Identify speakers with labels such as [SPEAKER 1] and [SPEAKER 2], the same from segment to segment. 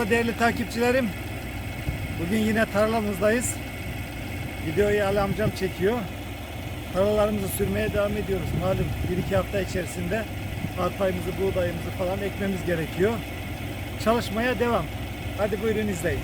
[SPEAKER 1] Merhaba değerli takipçilerim. Bugün yine tarlamızdayız. Videoyu Ali amcam çekiyor. Tarlalarımızı sürmeye devam ediyoruz. Malum 1-2 hafta içerisinde arpayımızı, buğdayımızı falan ekmemiz gerekiyor. Çalışmaya devam. Hadi buyurun izleyin.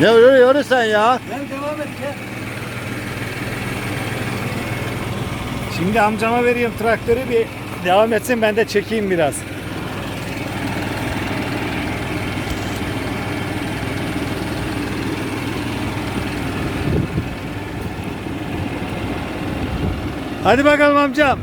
[SPEAKER 2] Ne yürü yürü sen ya.
[SPEAKER 1] Gel devam et gel. Şimdi amcama veriyorum traktörü bir devam etsin ben de çekeyim biraz. Hadi bakalım amcam.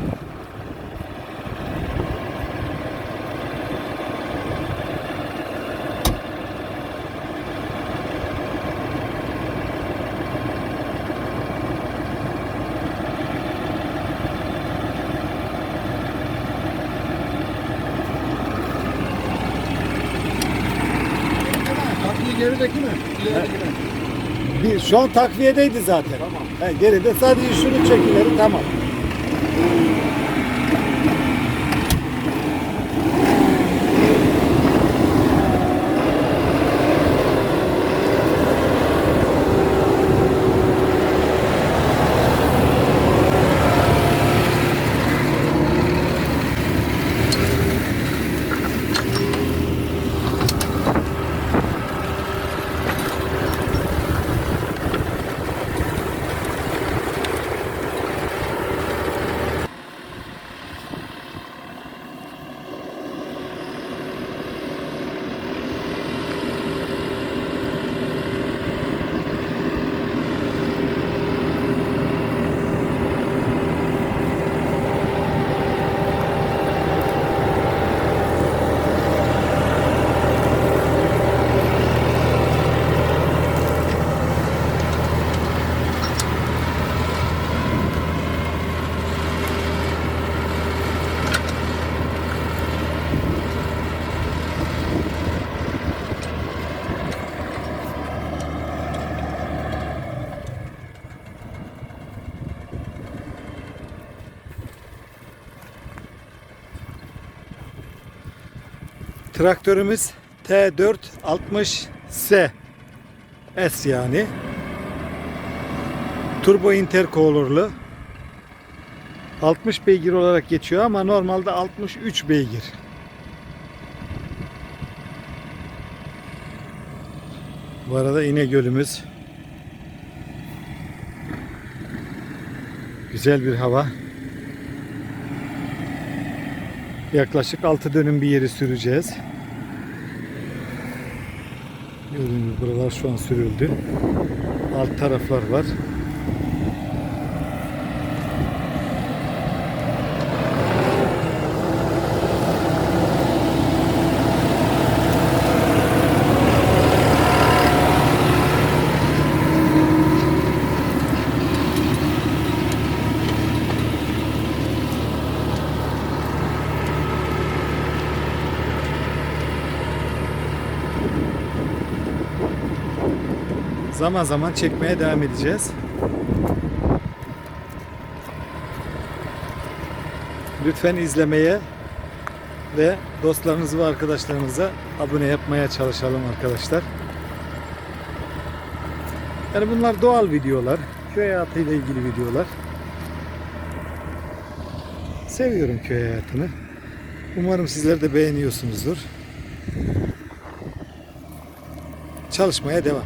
[SPEAKER 2] Kapıyı gerideki mi? İlerideki mi?
[SPEAKER 1] Bir, şu an takviyedeydi zaten.
[SPEAKER 3] Tamam.
[SPEAKER 1] He, geride sadece şunu çekileri tamam. Traktörümüz T460S S yani. Turbo intercooler'lı. 60 beygir olarak geçiyor ama normalde 63 beygir. Bu arada İnegöl'ümüz. Güzel bir hava. Yaklaşık 6 dönüm bir yeri süreceğiz. Gördüğünüz buralar şu an sürüldü. Alt taraflar var. Zaman zaman çekmeye devam edeceğiz. Lütfen izlemeye ve dostlarınız ve arkadaşlarınıza abone yapmaya çalışalım arkadaşlar. Yani bunlar doğal videolar, köy hayatıyla ilgili videolar. Seviyorum köy hayatını. Umarım sizler de beğeniyorsunuzdur. Çalışmaya devam.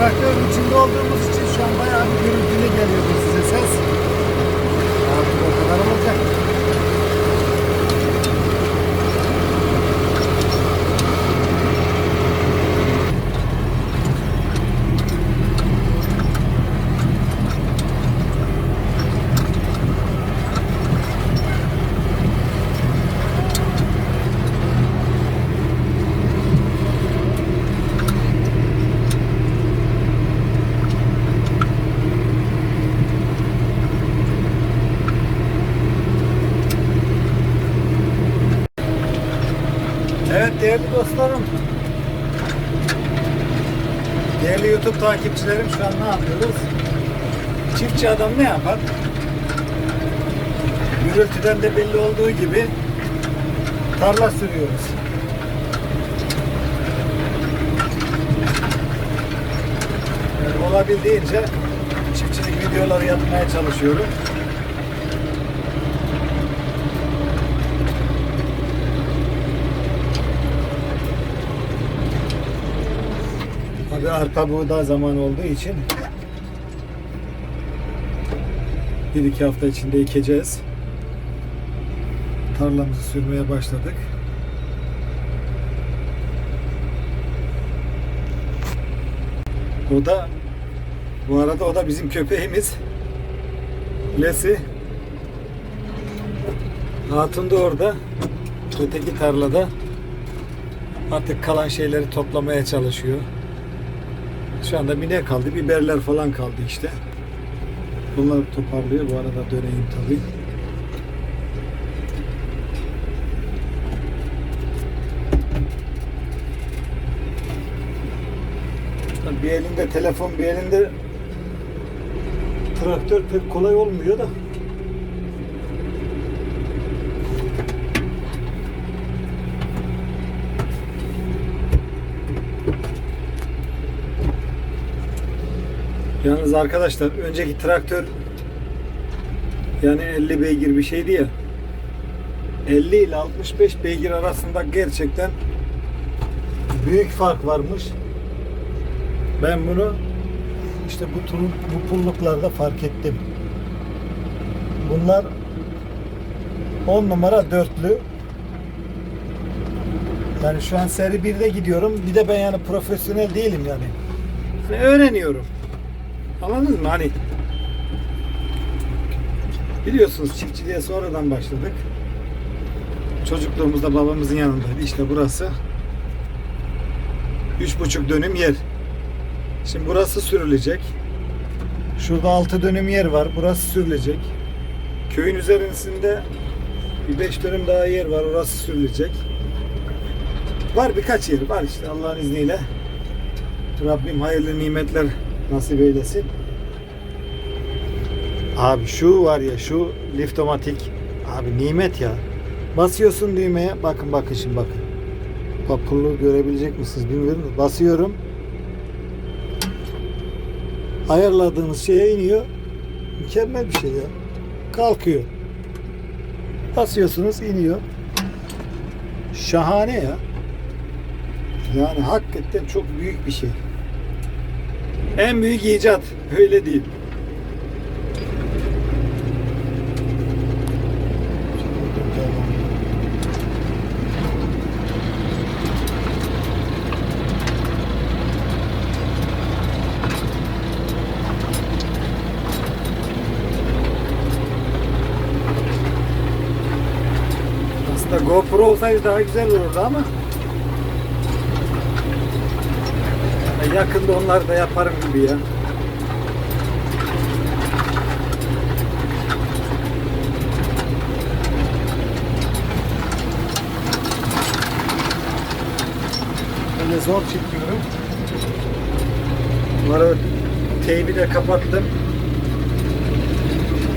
[SPEAKER 1] Traktörün içinde olduğumuz için şu an bayağı bir gürültülü geliyordur size ses. Artık o kadar olacak. Evet değerli dostlarım. Değerli YouTube takipçilerim şu an ne yapıyoruz? Çiftçi adam ne yapar? Gürültüden de belli olduğu gibi tarla sürüyoruz. Yani olabildiğince çiftçilik videoları yapmaya çalışıyorum. Tabi arpa buğday zamanı olduğu için bir iki hafta içinde ekeceğiz. Tarlamızı sürmeye başladık. O da bu arada o da bizim köpeğimiz. Lesi. Hatun da orada. Öteki tarlada. Artık kalan şeyleri toplamaya çalışıyor. Şu anda bir ne kaldı? Biberler falan kaldı işte. Bunları toparlıyor. Bu arada döneyim tabii. Bir elinde telefon, bir elinde traktör pek kolay olmuyor da. Yalnız arkadaşlar önceki traktör yani 50 beygir bir şeydi ya. 50 ile 65 beygir arasında gerçekten büyük fark varmış. Ben bunu işte bu turun bu pulluklarda fark ettim. Bunlar 10 numara dörtlü. Yani şu an seri 1'de gidiyorum. Bir de ben yani profesyonel değilim yani. Hani öğreniyorum. Anladınız mı? Hani biliyorsunuz çiftçiliğe sonradan başladık. Çocukluğumuzda babamızın yanındaydı. İşte burası. Üç buçuk dönüm yer. Şimdi burası sürülecek. Şurada altı dönüm yer var. Burası sürülecek. Köyün üzerinde bir beş dönüm daha yer var. Orası sürülecek. Var birkaç yer var işte Allah'ın izniyle. Rabbim hayırlı nimetler nasip eylesin. Abi şu var ya şu liftomatik abi nimet ya. Basıyorsun düğmeye bakın bakın şimdi bakın. Bak pullu görebilecek misiniz bilmiyorum. Basıyorum. Ayarladığınız şeye iniyor. Mükemmel bir şey ya. Kalkıyor. Basıyorsunuz iniyor. Şahane ya. Yani hakikaten çok büyük bir şey. En büyük icat. Öyle değil. GoPro olsaydı daha güzel olurdu ama yakında onları da yaparım gibi ya. Böyle zor çekiyorum. Bu arada teybi de kapattım.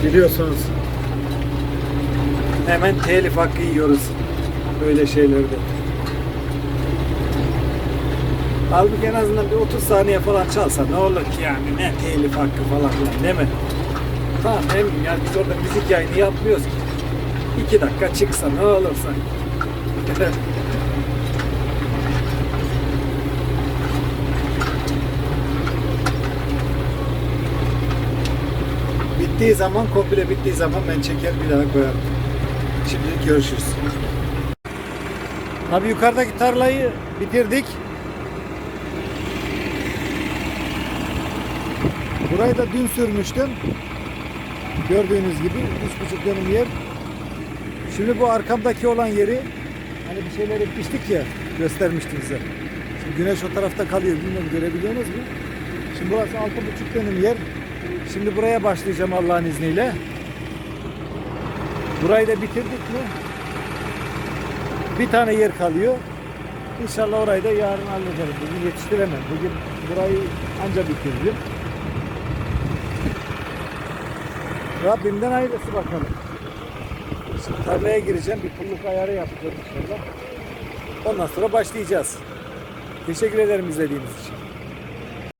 [SPEAKER 1] Biliyorsunuz hemen telif hakkı yiyoruz böyle şeylerde. Halbuki en azından bir 30 saniye falan çalsa ne olur ki yani ne telif hakkı falan filan değil mi? Tamam eminim yani biz orada müzik yayını yapmıyoruz ki. 2 dakika çıksa ne olursa. bittiği zaman komple bittiği zaman ben çeker bir daha koyarım. Şimdi görüşürüz. Abi yukarıdaki tarlayı bitirdik. Burayı da dün sürmüştüm. Gördüğünüz gibi üç buçuk dönüm yer. Şimdi bu arkamdaki olan yeri hani bir şeyler ekmiştik ya göstermiştim size. Şimdi güneş o tarafta kalıyor bilmiyorum görebiliyorsunuz mu? Şimdi burası altı buçuk dönüm yer. Şimdi buraya başlayacağım Allah'ın izniyle. Burayı da bitirdik mi? Bir tane yer kalıyor. İnşallah orayı da yarın hallederim. Bugün yetiştiremem. Bugün burayı anca bitiririm. Rabbimden hayırlısı bakalım. Tarlaya gireceğim. Bir pulluk ayarı yapacağım inşallah. Ondan sonra başlayacağız. Teşekkür ederim izlediğiniz için.